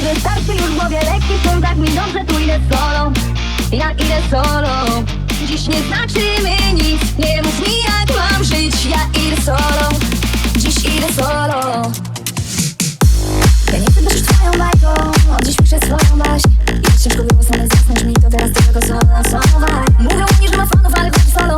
mi wystarczy już w głowie lekki są tak mi dobrze tu idę solo Ja idę solo. Dziś nie znaczy mi nic Nie mów mi jak mam żyć. Ja idę solo. Dziś idę solo. Granice też trwają bajką Od dziś muszę swoją baść I ciężko było samej zasnąć mi To teraz do tego solo solować Mówią mi, że ma fanów, ale chodź solo.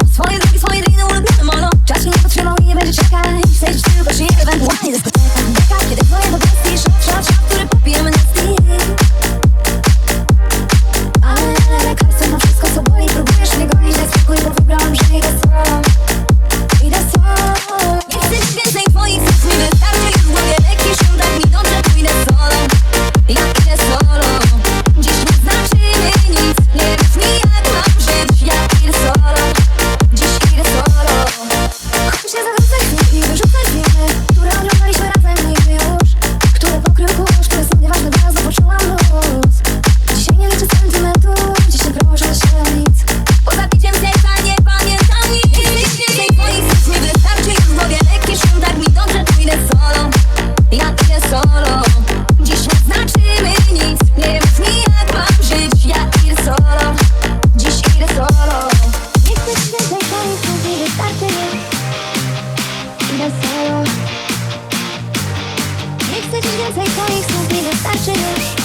Nie chcę dziś więcej twoich słów, mi wystarczy już.